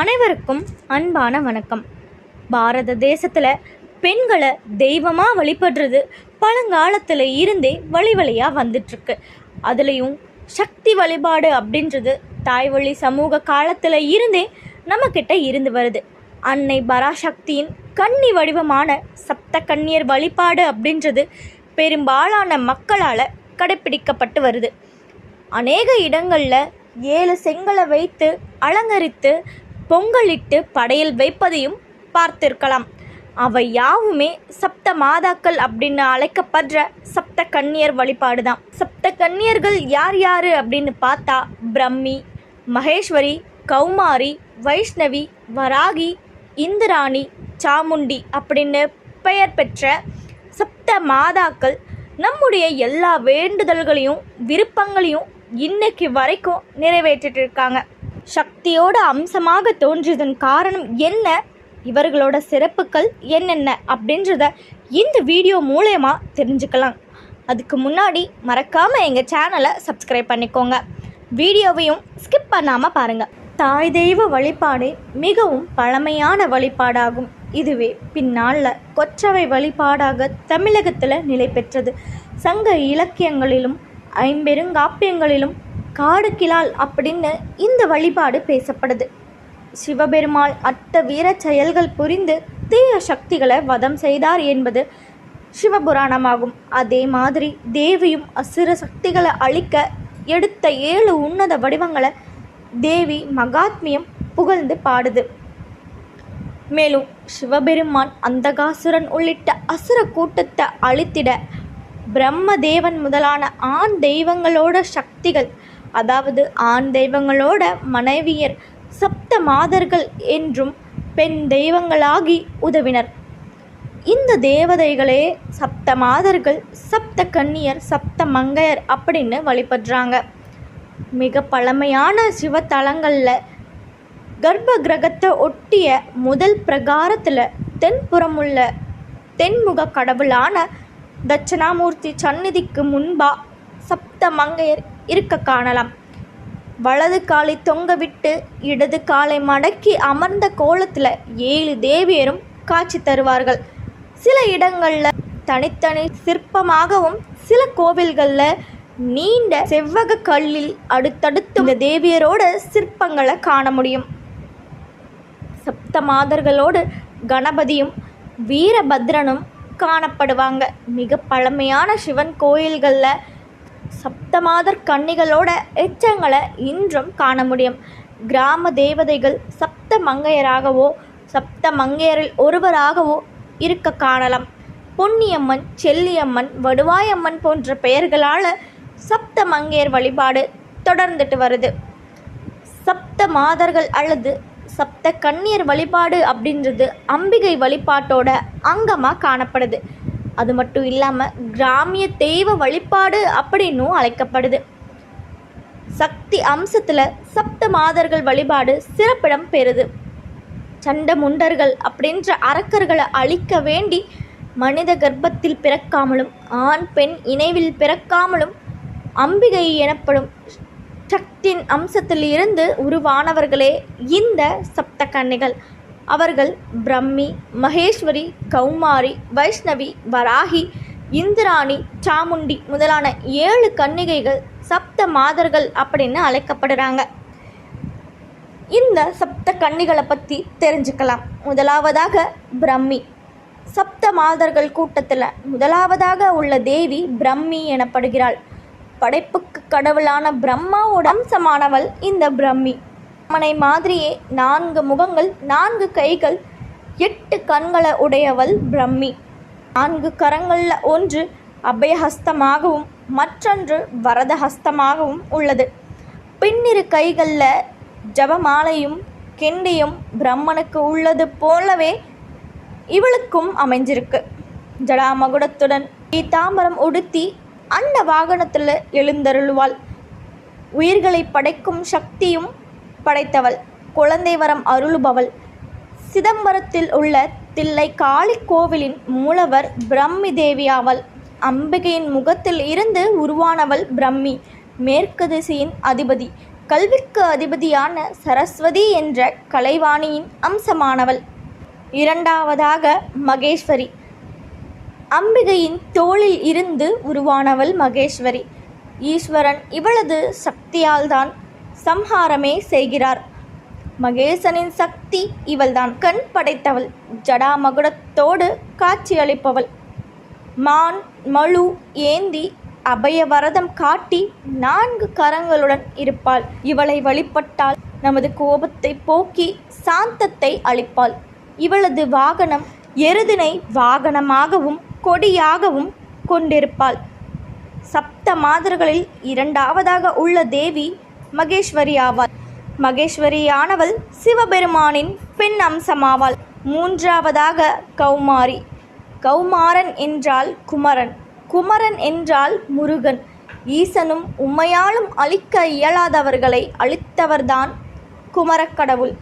அனைவருக்கும் அன்பான வணக்கம். பாரத தேசத்தில் பெண்களை தெய்வமாக வழிபடுறது பழங்காலத்தில் இருந்தே வழி வழியாக வந்துட்டுருக்கு. அதுலேயும் சக்தி வழிபாடு அப்படின்றது தாய்வழி சமூக காலத்தில் இருந்தே நம்மக்கிட்ட இருந்து வருது. அன்னை பராசக்தியின் கன்னி வடிவமான சப்த கன்னியர் வழிபாடு அப்படின்றது பெரும்பாலான மக்களால் கடைப்பிடிக்கப்பட்டு வருது. அநேக இடங்களில் ஏழு செங்கலை வைத்து அலங்கரித்து பொங்கலிட்டு படையல் வைப்பதையும் பார்த்திருக்கலாம். அவை யாவுமே சப்த மாதாக்கள் அப்படின்னு அழைக்கப்படுற சப்த கன்னியர் வழிபாடு தான் சப்த கன்னியர்கள் யார் யார் அப்படின்னு பார்த்தா பிரம்மி மகேஸ்வரி கௌமாரி வைஷ்ணவி வராகி இந்திராணி சாமுண்டி அப்படின்னு பெயர் பெற்ற சப்த மாதாக்கள் நம்முடைய எல்லா வேண்டுதல்களையும் விருப்பங்களையும் இன்னைக்கு வரைக்கும் நிறைவேற்றிட்டு இருக்காங்க. சக்தியோட அம்சமாக தோன்றியதன் காரணம் என்ன? இவர்களோட சிறப்புகள் என்னென்ன? அப்படின்றத இந்த வீடியோ மூலயமா தெரிஞ்சுக்கலாம். அதுக்கு முன்னாடி மறக்காமல் எங்கள் சேனலை சப்ஸ்கிரைப் பண்ணிக்கோங்க. வீடியோவையும் ஸ்கிப் பண்ணாமல் பாருங்கள் தாய் தெய்வ வழிபாடு மிகவும் பழமையான வழிபாடாகும். இதுவே பின்னாளில் கொற்றவை வழிபாடாக தமிழகத்தில் நிலை பெற்றது சங்க இலக்கியங்களிலும் ஐம்பெருங்காப்பியங்களிலும் காடு கிளால் அப்படின்னு இந்த வழிபாடு பேசப்படுது. சிவபெருமாள் அட்ட வீர செயல்கள் புரிந்து தீய சக்திகளை வதம் செய்தார் என்பது சிவபுராணமாகும். அதே மாதிரி தேவியும் அசுர சக்திகளை அழிக்க எடுத்த ஏழு உன்னத வடிவங்களை தேவி மகாத்மியம் புகழ்ந்து பாடுது. மேலும் சிவபெருமான் அந்தகாசுரன் உள்ளிட்ட அசுர கூட்டத்தை அழித்திட பிரம்மதேவன் முதலான ஆண் தெய்வங்களோட சக்திகள் அதாவது ஆண் தெய்வங்களோட மனைவியர் சப்த மாதர்கள் என்றும் பெண் தெய்வங்களாகி உதவினர். இந்த தேவதைகளே சப்த மாதர்கள் சப்த கன்னியர் சப்த மங்கையர் அப்படின்னு வழிபடுறாங்க. மிக பழமையான சிவத்தலங்களில் கர்ப்ப கிரகத்தை ஒட்டிய முதல் பிரகாரத்தில் தென்புறமுள்ள தென்முக கடவுளான தட்சணாமூர்த்தி சந்நிதிக்கு முன்பா சப்த மங்கையர் இருக்க காணலாம். வலது காலை தொங்கவிட்டு இடது காலை மடக்கி அமர்ந்த கோலத்தில் ஏழு தேவியரும் காட்சி தருவார்கள். சில இடங்களில் தனித்தனி சிற்பமாகவும் சில கோவில்களில் நீண்ட செவ்வக கல்லில் அடுத்தடுத்து இந்த தேவியரோட சிற்பங்களை காண முடியும். சப்த மாதர்களோடு கணபதியும் வீரபத்ரனும் காணப்படுவாங்க. மிக பழமையான சிவன் கோயில்களில் சப் சப்தமாதர் கன்னிகளோட எச்சங்களை இன்றும் காண முடியும். கிராம தேவதைகள் சப்த மங்கையராகவோ சப்த மங்கையரில் ஒருவராகவோ இருக்க காணலாம். பொன்னியம்மன் செல்லியம்மன் வடுவாயம்மன் போன்ற பெயர்களால் சப்த மங்கையர் வழிபாடு தொடர்ந்துட்டு வருது. சப்த மாதர்கள் அல்லது சப்த கன்னியர் வழிபாடு அப்படின்றது அம்பிகை வழிபாட்டோட அங்கமாக காணப்படுது. அது மட்டும் இல்லாமல் கிராமிய தெய்வ வழிபாடு அப்படின்னும் அழைக்கப்படுது. சக்தி அம்சத்தில் சப்த மாதர்கள் வழிபாடு சிறப்பிடம் பெறுது. சண்ட முண்டர்கள் அப்படின்ற அரக்கர்களை அழிக்க வேண்டி மனித கர்ப்பத்தில் பிறக்காமலும் ஆண் பெண் இணைவில் பிறக்காமலும் அம்பிகை எனப்படும் சக்தியின் அம்சத்தில் இருந்து உருவானவர்களே இந்த சப்த கன்னிகள். அவர்கள் பிரம்மி மகேஸ்வரி கௌமாரி வைஷ்ணவி வராகி இந்திராணி சாமுண்டி முதலான ஏழு கன்னிகைகள் சப்த மாதர்கள் அப்படின்னு அழைக்கப்படுறாங்க. இந்த சப்த கன்னிகளை பற்றி தெரிஞ்சுக்கலாம். முதலாவதாக பிரம்மி. சப்த மாதர்கள் கூட்டத்தில் முதலாவதாக உள்ள தேவி பிரம்மி எனப்படுகிறாள். படைப்புக்கு கடவுளான பிரம்மாவோட அம்சமானவள் இந்த பிரம்மி. மனை மாதிரியே நான்கு முகங்கள் நான்கு கைகள் எட்டு கண்களை உடையவள் பிரம்மி. நான்கு கரங்களில் ஒன்று அபயஹஸ்தமாகவும் மற்றொன்று வரதஹஸ்தமாகவும் உள்ளது. பின்னிரு கைகளில் ஜபமாலையும் கெண்டியும் பிரம்மனுக்கு உள்ளது போலவே இவளுக்கும் அமைஞ்சிருக்கு. ஜடாமகுடத்துடன் பீதாம்பரம் உடுத்தி அன்ன வாகனத்தில் எழுந்தருளுவாள். உயிர்களை படைக்கும் சக்தியும் படைத்தவள். குழந்தை வரம் அருளுபவள். சிதம்பரத்தில் உள்ள தில்லை காளி கோவிலின் மூலவர் பிரம்மி தேவியாவள் அம்பிகையின் முகத்தில் இருந்து உருவானவள் பிரம்மி மேற்கு திசையின் அதிபதி. கல்விக்கு அதிபதியான சரஸ்வதி என்ற கலைவாணியின் அம்சமானவள். இரண்டாவதாக மகேஸ்வரி. அம்பிகையின் தோளில் இருந்து உருவானவள் மகேஸ்வரி. ஈஸ்வரன் இவளது சக்தியால்தான் சம்ஹாரமே செய்கிறார். மகேசனின் சக்தி இவள்தான். கண் படைத்தவள். ஜடாமகுடத்தோடு காட்சியளிப்பவள் மான் மழு ஏந்தி அபயவரதம் காட்டி நான்கு கரங்களுடன் இருப்பாள். இவளை வழிபட்டால் நமது கோபத்தை போக்கி சாந்தத்தை அளிப்பாள். இவளது வாகனம் எருதினை வாகனமாகவும் கொடியாகவும் கொண்டிருப்பாள். சப்த மாதர்களில் இரண்டாவதாக உள்ள தேவி மகேஸ்வரி ஆவாள். மகேஸ்வரியானவள் சிவபெருமானின் பெண் அம்சமாவாள். மூன்றாவதாக கௌமாரி. கௌமாரன் என்றால் குமரன். குமரன் என்றால் முருகன். ஈசனும் உம்மையாலும் அழிக்க இயலாதவர்களை அழித்தவர்தான் குமரக்கடவுள்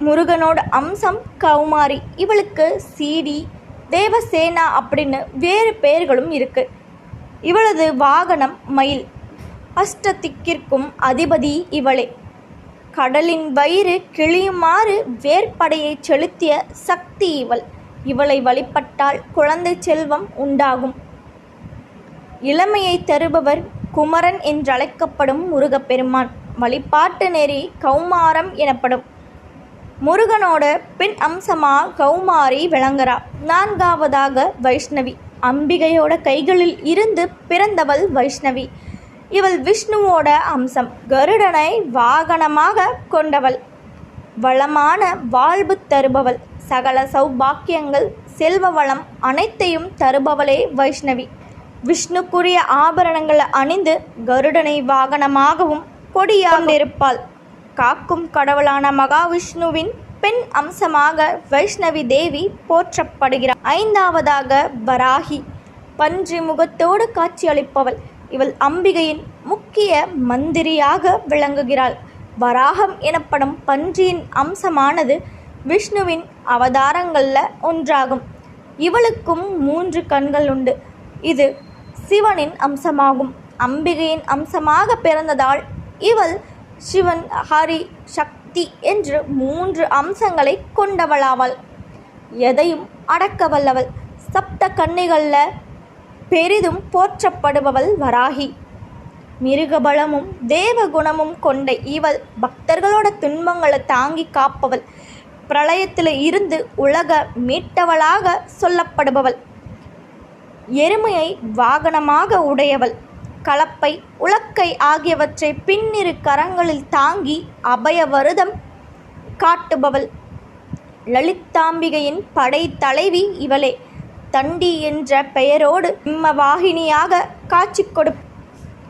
முருகனோட அம்சம் கௌமாரி. இவளுக்கு சீடி தேவசேனா அப்படின்னு வேறு பெயர்களும் இருக்கு. இவளது வாகனம் மயில். அஷ்டதிக்கிற்கும் அதிபதி இவளே. கடலின் வயிறு கிழியுமாறு வேர்ப்படையை செலுத்திய சக்தி இவள். இவளை வழிபட்டால் குழந்தை செல்வம் உண்டாகும். இளமையை தருபவர் குமரன் என்றழைக்கப்படும் முருகப்பெருமான். வழிபாட்டு நெறி கௌமாரம் எனப்படும். முருகனோட பின் அம்சமா கௌமாரி விளங்குறா. நான்காவதாக வைஷ்ணவி. அம்பிகையோட கைகளில் இருந்து பிறந்தவள் வைஷ்ணவி. இவள் விஷ்ணுவோட அம்சம். கருடனை வாகனமாக கொண்டவள். வளமான வாழ்வு தருபவள். சகல சௌபாக்கியங்கள் செல்வ வளம் அனைத்தையும் தருபவளே வைஷ்ணவி. விஷ்ணுக்குரிய ஆபரணங்களை அணிந்து கருடனை வாகனமாகவும் கொடியாந்திருப்பாள். காக்கும் கடவுளான மகாவிஷ்ணுவின் பெண் அம்சமாக வைஷ்ணவி தேவி போற்றப்படுகிறார் ஐந்தாவதாக வராகி. பன்றி முகத்தோடு காட்சியளிப்பவள். இவள் அம்பிகையின் முக்கிய மந்திரியாக விளங்குகிறாள். வராகம் எனப்படும் பன்றியின் அம்சமானது விஷ்ணுவின் அவதாரங்களில் ஒன்றாகும். இவளுக்கும் மூன்று கண்கள் உண்டு. இது சிவனின் அம்சமாகும். அம்பிகையின் அம்சமாக பிறந்ததால் இவள் சிவன் ஹரி சக்தி என்று மூன்று அம்சங்களை கொண்டவளாவாள். எதையும் அடக்க வல்லவள். சப்த கன்னிகளில் பெரிதும் போற்றப்படுபவள் வராகி. மிருகபலமும் தேவகுணமும் கொண்ட இவள் பக்தர்களோட துன்பங்களை தாங்கி காப்பவள். பிரளயத்தில் இருந்து உலக மீட்டவளாக சொல்லப்படுபவள். எருமையை வாகனமாக உடையவள். கலப்பை உலக்கை ஆகியவற்றை பின்னிரு கரங்களில் தாங்கி அபயவருதம் காட்டுபவள். லலிதாம்பிகையின் படை தலைவி இவளே. தண்டி என்ற பெயரோடு இம்மவாகினியாக காட்சி கொடு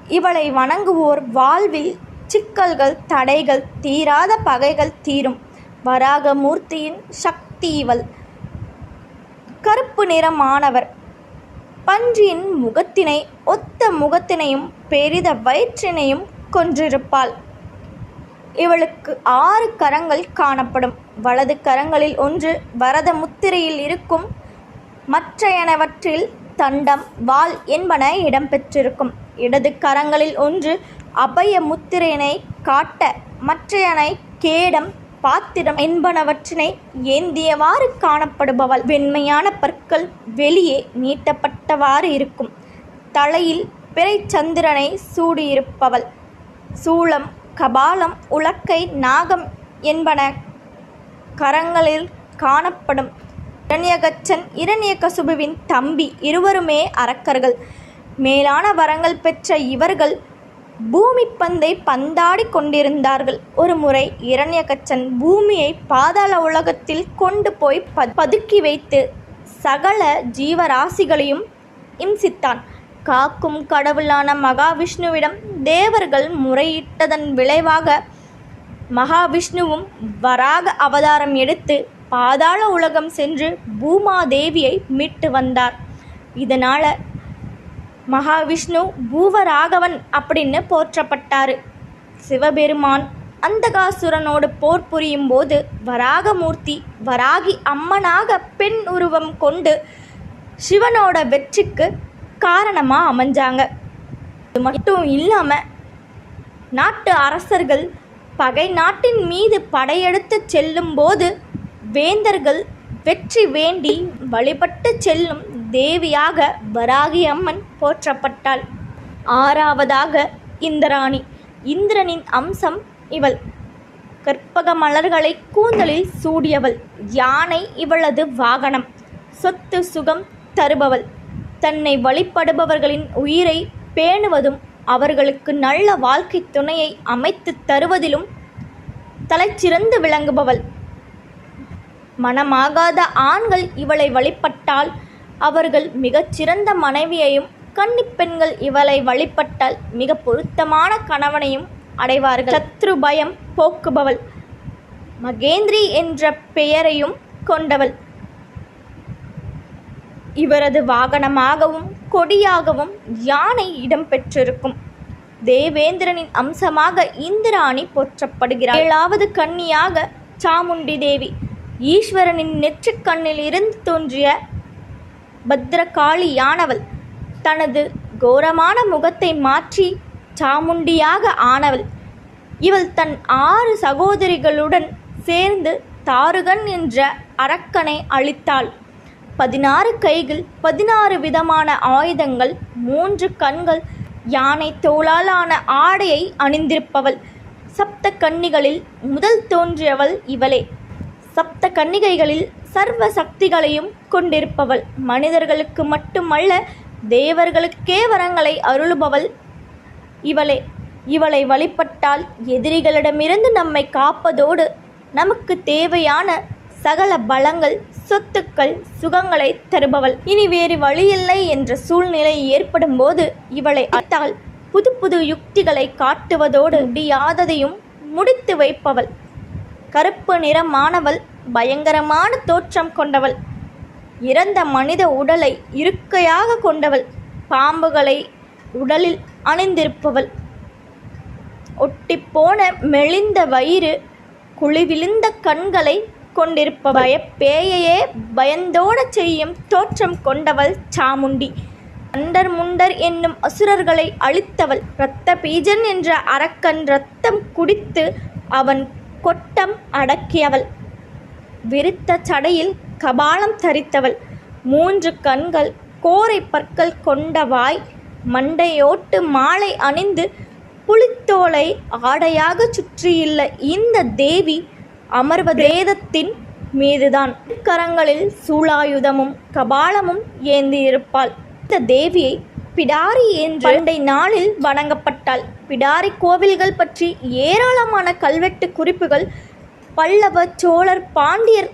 இவளை வணங்குவோர் வாழ்வில் சிக்கல்கள் தடைகள் தீராத பகைகள் தீரும். வராகமூர்த்தியின் சக்தி இவள். கருப்பு நிறமானவர் பன்றியின் முகத்தினை ஒத்த முகத்தினையும் பெரித வயிற்றினையும் கொன்றிருப்பாள். இவளுக்கு ஆறு கரங்கள் காணப்படும். வலது கரங்களில் ஒன்று வரத முத்திரையில் இருக்கும் மற்றையனவற்றில் தண்டம் வாள் என்பன இடம்பெற்றிருக்கும். இடது கரங்களில் ஒன்று அபய முத்திரையினை காட்ட மற்றையனை கேடம் பாத்திரம் என்பனவற்றினை ஏந்தியவாறு காணப்படுபவள். வெண்மையான பற்கள் வெளியே நீட்டப்பட்டவாறு இருக்கும். தலையில் பிறை சந்திரனை சூடியிருப்பவள். சூளம் கபாலம் உலக்கை நாகம் என்பன கரங்களில் காணப்படும். இரண்யகச்சன் இரண்யகசுபுவின் தம்பி இருவருமே அரக்கர்கள். மேலான வரங்கள் பெற்ற இவர்கள் பூமி பந்தை பந்தாடி கொண்டிருந்தார்கள். ஒரு முறை இரண்யகச்சன் பூமியை பாதாள உலகத்தில் கொண்டு போய் ப பதுக்கி வைத்து சகல ஜீவராசிகளையும் இம்சித்தான். காக்கும் கடவுளான மகாவிஷ்ணுவிடம் தேவர்கள் முறையிட்டதன் விளைவாக மகாவிஷ்ணுவும் வராக அவதாரம் எடுத்து பாதாள உலகம் சென்று பூமாதேவியை மீட்டு வந்தார். இதனால் மகாவிஷ்ணு பூவராகவன் அப்படின்னு போற்றப்பட்டார். சிவபெருமான் அந்தகாசுரனோடு போர் புரியும் போது வராகமூர்த்தி வராகி அம்மனாக பெண் உருவம் கொண்டு சிவனோட வெற்றிக்கு காரணமாக அமைஞ்சாங்க. இது மட்டும் இல்லாமல் நாட்டு அரசர்கள் பகை நாட்டின் மீது படையெடுத்து செல்லும்போது வேந்தர்கள் வெற்றி வேண்டி வழிபட்டு செல்லும் தேவியாக வராகி அம்மன் போற்றப்பட்டாள். ஆறாவதாக இந்திராணி. இந்திரனின் அம்சம் இவள். கற்பக மலர்களை கூந்தலில் சூடியவள். யானை இவளது வாகனம். சொத்து சுகம் தருபவள். தன்னை வழிபடுபவர்களின் உயிரை பேணுவதும் அவர்களுக்கு நல்ல வாழ்க்கை துணையை அமைத்து தருவதிலும் தலைச்சிறந்து விளங்குபவள். மனமாகாத ஆண்கள் இவளை வழிபட்டால் அவர்கள் மிகச்சிறந்த மனைவியையும் கன்னிப்பெண்கள் இவளை வழிபட்டால் மிக பொருத்தமான கணவனையும் அடைவார்கள். சத்ரு பயம் போக்குபவள். மகேந்திரி என்ற பெயரையும் கொண்டவள். இவரது வாகனமாகவும் கொடியாகவும் யானை இடம்பெற்றிருக்கும். தேவேந்திரனின் அம்சமாக இந்திராணி போற்றப்படுகிறார் ஏழாவது கன்னியாக சாமுண்டி தேவி ஈஸ்வரனின் நெற்றிக்கண்ணில் இருந்து தோன்றிய பத்ரகாளியானவள் தனது கோரமான முகத்தை மாற்றி சாமுண்டியாக ஆனவள். இவள் தன் ஆறு சகோதரிகளுடன் சேர்ந்து தாருகன் என்ற அரக்கனை அழித்தாள். பதினாறு கைகள் பதினாறு விதமான ஆயுதங்கள் மூன்று கண்கள் யானை தோளாலான ஆடையை அணிந்திருப்பவள். சப்த கன்னிகளில் முதல் தோன்றியவள் இவளே. சப்த கன்னிகைகளில் சர்வ சக்திகளையும் கொண்டிருப்பவள். மனிதர்களுக்கு மட்டுமல்ல தேவர்களுக்கே வரங்களை அருளுபவள். இவளே இவளை வழிபட்டால் எதிரிகளிடமிருந்து நம்மை காப்பதோடு நமக்கு தேவையான சகல பலங்கள் சொத்துக்கள் சுகங்களை தருபவள். இனி வேறு வழியில்லை என்ற சூழ்நிலை ஏற்படும் போது இவளை அத்தால் புது புது யுக்திகளை காட்டுவதோடு முடியாததையும் முடித்து வைப்பவள். கருப்பு நிறமானவள் பயங்கரமான தோற்றம் கொண்டவள். இறந்த மனித உடலை இருக்கையாக கொண்டவள் பாம்புகளை உடலில் அணிந்திருப்பவள். ஒட்டிப்போன மெலிந்த வயிறு குழிவிழுந்த கண்களை கொண்டிருப்பவள். பேயையே பயந்தோட செய்யும் தோற்றம் கொண்டவள் சாமுண்டி. அண்டர் முண்டர் என்னும் அசுரர்களை அழித்தவள். இரத்த பீஜன் என்ற அரக்கன் ரத்தம் குடித்து அவன் கொட்டம் அடக்கியவள். விருத்த சடையில் கபாலம் தரித்தவள். மூன்று கண்கள் கோரை பற்கள் கொண்ட வாய் மண்டையோட்டு மாலை அணிந்து புலித்தோலை ஆடையாக சுற்றியுள்ள இந்த தேவி அமர்வதேதத்தின் மீதுதான். கரங்களில் சூளாயுதமும் கபாலமும் ஏந்தியிருப்பாள். இந்த தேவியை பிடாரி என்று பண்டை நாளில் வணங்கப்பட்டாள் பிடாரி கோவில்கள் பற்றி ஏராளமான கல்வெட்டு குறிப்புகள் பல்லவ சோழர் பாண்டியர்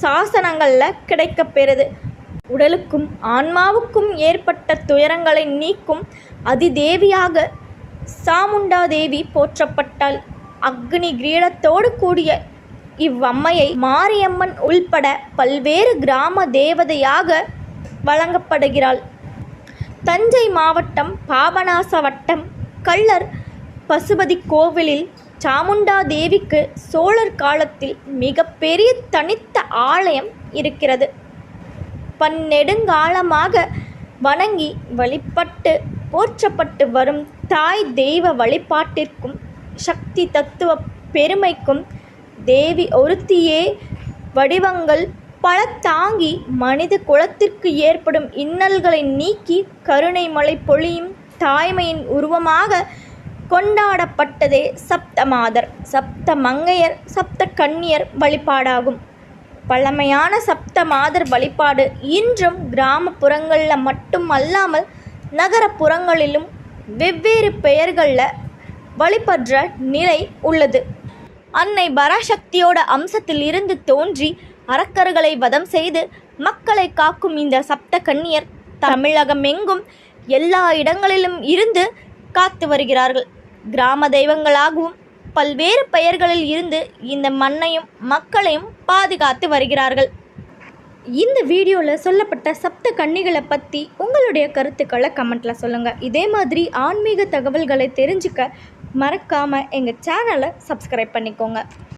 சாசனங்களில் கிடைக்கப்பெறுது உடலுக்கும் ஆன்மாவுக்கும் ஏற்பட்ட துயரங்களை நீக்கும் அதிதேவியாக சாமுண்டா தேவி போற்றப்பட்டாள். அக்னி கிரீடத்தோடு கூடிய இவ்வம்மையை மாரியம்மன் உள்பட பல்வேறு கிராம தேவதையாக வழங்கப்படுகிறாள். தஞ்சை மாவட்டம் பாபநாச வட்டம் கள்ளர் பசுபதி கோவிலில் சாமுண்டா தேவிக்கு சோழர் காலத்தில் மிகப்பெரிய தனித்த ஆலயம் இருக்கிறது. பன்னெடுங்காலமாக வணங்கி வழிபட்டு போற்றப்பட்டு வரும் தாய் தெய்வ வழிபாட்டிற்கும் சக்தி தத்துவ பெருமைக்கும் தேவி ஒருத்தியே. வடிவங்கள் பல தாங்கி மனித குலத்திற்கு ஏற்படும் இன்னல்களை நீக்கி கருணை மழை பொழியும் தாய்மையின் உருவமாக கொண்டாடப்பட்டதே சப்தமாதர். சப்த மங்கையர் சப்த கன்னியர் வழிபாடாகும். பழமையான சப்த மாதர் வழிபாடு இன்றும் கிராமப்புறங்களில் மட்டும் அல்லாமல் நகரப்புறங்களிலும் வெவ்வேறு பெயர்களில் வழிபடுற நிலை உள்ளது. அன்னை பராசக்தியோட அம்சத்தில் இருந்து தோன்றி அரக்கர்களை வதம் செய்து மக்களை காக்கும் இந்த சப்த கன்னியர் தமிழகம் எங்கும் எல்லா இடங்களிலும் இருந்து காத்து வருகிறார்கள். கிராம தெய்வங்களாகவும் பல்வேறு பெயர்களில் இருந்து இந்த மண்ணையும் மக்களையும் பாதுகாத்து வருகிறார்கள். இந்த வீடியோவில் சொல்லப்பட்ட சப்த கன்னிகளை பற்றி உங்களுடைய கருத்துக்களை கமெண்ட்டில் சொல்லுங்கள் இதே மாதிரி ஆன்மீக தகவல்களை தெரிஞ்சுக்க மறக்காமல் எங்கள் சேனலை சப்ஸ்கிரைப் பண்ணிக்கோங்க.